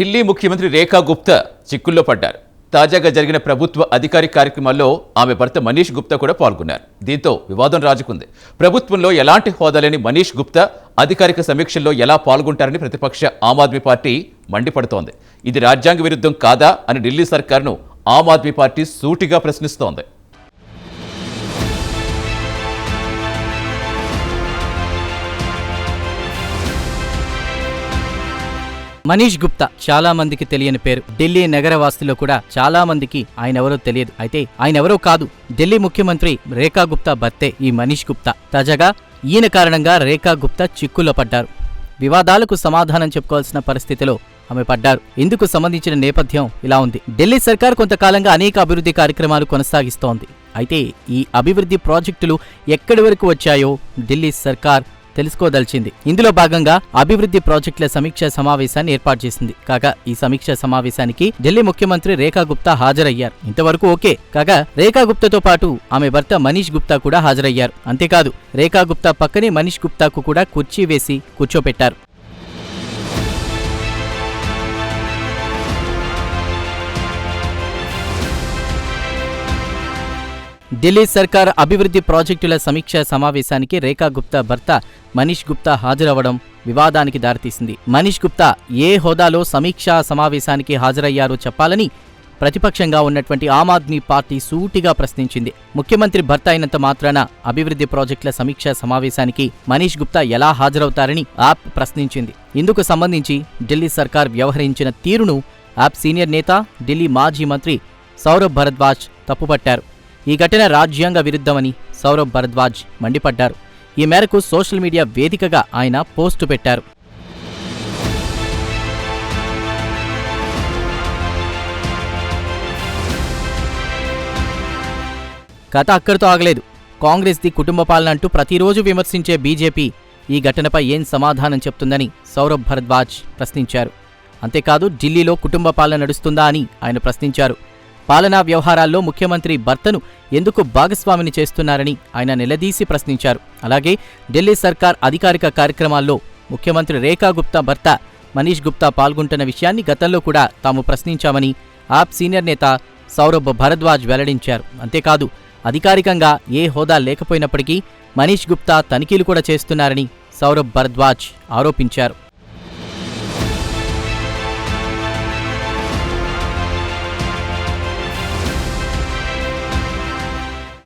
ఢిల్లీ ముఖ్యమంత్రి రేఖా గుప్తా చిక్కుల్లో పడ్డారు. తాజాగా జరిగిన ప్రభుత్వ అధికారిక కార్యక్రమాల్లో ఆమె భర్త మనీష్ గుప్తా కూడా పాల్గొన్నారు. దీంతో వివాదం రాజుకుంది. ప్రభుత్వంలో ఎలాంటి హోదా లేని మనీష్ గుప్తా అధికారిక సమీక్షల్లో ఎలా పాల్గొంటారని ప్రతిపక్ష ఆమ్ ఆద్మీ పార్టీ మండిపడుతోంది. ఇది రాజ్యాంగ విరుద్ధం కాదా అని ఢిల్లీ సర్కార్ను ఆమ్ ఆద్మీ పార్టీ సూటిగా ప్రశ్నిస్తోంది. మనీష్ గుప్తా చాలా మందికి తెలియని పేరు. ఢిల్లీ నగరవాసుల్లో కూడా చాలా మందికి ఆయన ఎవరో తెలియదు. అయితే ఆయన ఎవరో కాదు. ఢిల్లీ ముఖ్యమంత్రి రేఖా గుప్తా భర్తే ఈ మనీష్ గుప్తా. తాజాగా ఈయన కారణంగా రేఖా గుప్తా చిక్కుల్లో పడ్డారు. వివాదాలకు సమాధానం చెప్పుకోవాల్సిన పరిస్థితిలో ఆమె పడ్డారు. ఇందుకు సంబంధించిన నేపథ్యం ఇలా ఉంది. ఢిల్లీ సర్కార్ కొంతకాలంగా అనేక అభివృద్ధి కార్యక్రమాలు కొనసాగిస్తోంది. అయితే ఈ అభివృద్ధి ప్రాజెక్టులు ఎక్కడి వరకు వచ్చాయో ఢిల్లీ సర్కార్ తెలుసుకోదలిచింది. ఇందులో భాగంగా అభివృద్ధి ప్రాజెక్టుల సమీక్ష సమావేశాన్ని ఏర్పాటు చేసింది. కాగా ఈ సమీక్ష సమావేశానికి ఢిల్లీ ముఖ్యమంత్రి రేఖా గుప్తా హాజరయ్యారు. ఇంతవరకు ఓకే. కాగా రేఖా గుప్తాతో పాటు ఆమె భర్త మనీష్ గుప్తా కూడా హాజరయ్యారు. అంతేకాదు రేఖా గుప్తా పక్కనే మనీష్ గుప్తాకు కూడా కుర్చీ వేసి కూర్చోపెట్టారు. ఢిల్లీ సర్కార్ అభివృద్ధి ప్రాజెక్టుల సమీక్ష సమావేశానికి రేఖా గుప్తా భర్త మనీష్ గుప్తా హాజరవ్వడం వివాదానికి దారితీసింది. మనీష్ గుప్తా ఏ హోదాలో సమీక్షా సమావేశానికి హాజరయ్యారో చెప్పాలని ప్రతిపక్షంగా ఉన్నటువంటి ఆమ్ ఆద్మీ పార్టీ సూటిగా ప్రశ్నించింది. ముఖ్యమంత్రి భర్త అయినంత మాత్రాన అభివృద్ధి ప్రాజెక్టుల సమీక్షా సమావేశానికి మనీష్ గుప్తా ఎలా హాజరవుతారని ఆప్ ప్రశ్నించింది. ఇందుకు సంబంధించి ఢిల్లీ సర్కార్ వ్యవహరించిన తీరును యాప్ సీనియర్ నేత ఢిల్లీ మాజీ మంత్రి సౌరభ్ భరద్వాజ్ తప్పుపట్టారు. ఈ ఘటన రాజ్యాంగ విరుద్ధమని సౌరభ్ భరద్వాజ్ మండిపడ్డారు. ఈ మేరకు సోషల్ మీడియా వేదికగా ఆయన పోస్టు పెట్టారు. కథ అక్కడితో ఆగలేదు. కాంగ్రెస్ది కుటుంబ పాలన అంటూ ప్రతిరోజు విమర్శించే బీజేపీ ఈ ఘటనపై ఏం సమాధానం చెప్తుందని సౌరభ్ భరద్వాజ్ ప్రశ్నించారు. అంతేకాదు ఢిల్లీలో కుటుంబ పాలన నడుస్తుందా అని ఆయన ప్రశ్నించారు. పాలనా వ్యవహారాల్లో ముఖ్యమంత్రి భర్తను ఎందుకు భాగస్వామిని చేస్తున్నారని ఆయన నిలదీసి ప్రశ్నించారు. అలాగే ఢిల్లీ సర్కార్ అధికారిక కార్యక్రమాల్లో ముఖ్యమంత్రి రేఖా గుప్తా భర్త మనీష్ గుప్తా పాల్గొంటున్న విషయాన్ని గతంలో కూడా తాము ప్రశ్నించామని ఆప్ సీనియర్ నేత సౌరభ్ భరద్వాజ్ వెల్లడించారు. అంతేకాదు అధికారికంగా ఏ హోదా లేకపోయినప్పటికీ మనీష్ గుప్తా తనిఖీలు కూడా చేస్తున్నారని సౌరభ్ భరద్వాజ్ ఆరోపించారు.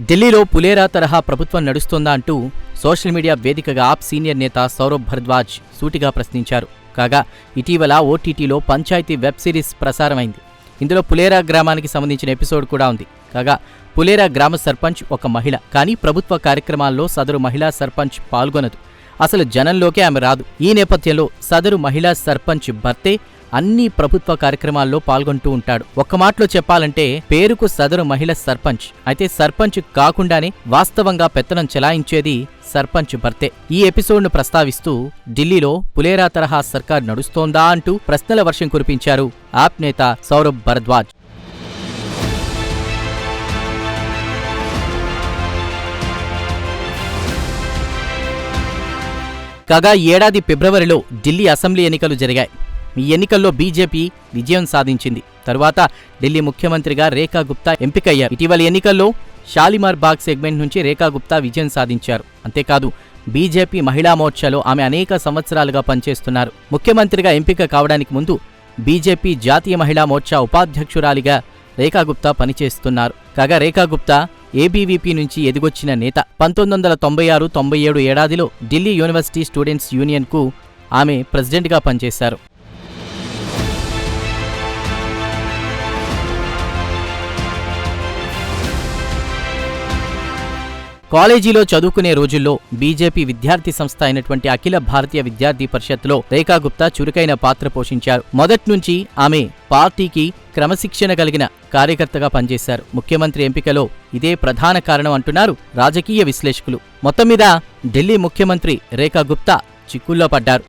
ఢిల్లీలో పులేరా తరహా ప్రభుత్వం నడుస్తోందా అంటూ సోషల్ మీడియా వేదికగా ఆప్ సీనియర్ నేత సౌరభ్ భరద్వాజ్ సూటిగా ప్రశ్నించారు. కాగా ఇటీవల ఓటీటీలో పంచాయతీ వెబ్ సిరీస్ ప్రసారమైంది. ఇందులో పులేరా గ్రామానికి సంబంధించిన ఎపిసోడ్ కూడా ఉంది. కాగా పులేరా గ్రామ సర్పంచ్ ఒక మహిళ కానీ ప్రభుత్వ కార్యక్రమాల్లో సదరు మహిళా సర్పంచ్ పాల్గొనదు. అసలు జనంలోకే ఆమె రాదు. ఈ నేపథ్యంలో సదరు మహిళా సర్పంచ్ భర్తే అన్ని ప్రభుత్వ కార్యక్రమాల్లో పాల్గొంటూ ఉంటాడు. ఒక్క మాటలో చెప్పాలంటే పేరుకు సదరు మహిళ సర్పంచ్. అయితే సర్పంచ్ కాకుండానే వాస్తవంగా పెత్తనం చెలాయించేది సర్పంచ్ భర్తే. ఈ ఎపిసోడ్ను ప్రస్తావిస్తూ ఢిల్లీలో పులేరా తరహా సర్కార్ నడుస్తోందా అంటూ ప్రశ్నల వర్షం కురిపించారు ఆప్ నేత సౌరభ్ భరద్వాజ్. కాగా ఏడాది ఫిబ్రవరిలో ఢిల్లీ అసెంబ్లీ ఎన్నికలు జరిగాయి. ఈ ఎన్నికల్లో బీజేపీ విజయం సాధించింది. తరువాత ఢిల్లీ ముఖ్యమంత్రిగా రేఖా గుప్తా ఎంపికయ్యారు. ఇటీవల ఎన్నికల్లో షాలిమార్ బాగ్ సెగ్మెంట్ నుంచి రేఖా గుప్తా విజయం సాధించారు. అంతేకాదు బీజేపీ మహిళా మోర్చాలో ఆమె అనేక సంవత్సరాలుగా పనిచేస్తున్నారు. ముఖ్యమంత్రిగా ఎంపిక కావడానికి ముందు బీజేపీ జాతీయ మహిళా మోర్చా ఉపాధ్యక్షురాలిగా రేఖా గుప్తా పనిచేస్తున్నారు. కాగా రేఖా గుప్తా ఏబీవీపీ నుంచి ఎదిగొచ్చిన నేత. పంతొమ్మిది వందల తొంభై ఆరు తొంభై ఏడు ఏడాదిలో ఢిల్లీ యూనివర్సిటీ స్టూడెంట్స్ యూనియన్కు ఆమె ప్రెసిడెంట్గా పనిచేశారు. కాలేజీలో చదువుకునే రోజుల్లో బీజేపీ విద్యార్థి సంస్థ అయినటువంటి అఖిల భారతీయ విద్యార్థి పరిషత్లో రేఖా గుప్తా చురుకైన పాత్ర పోషించారు. మొదట్నుంచి ఆమె పార్టీకి క్రమశిక్షణ కలిగిన కార్యకర్తగా పనిచేశారు. ముఖ్యమంత్రి ఎంపికలో ఇదే ప్రధాన కారణం అంటున్నారు రాజకీయ విశ్లేషకులు. మొత్తం మీద ఢిల్లీ ముఖ్యమంత్రి రేఖా గుప్తా చిక్కుల్లో పడ్డారు.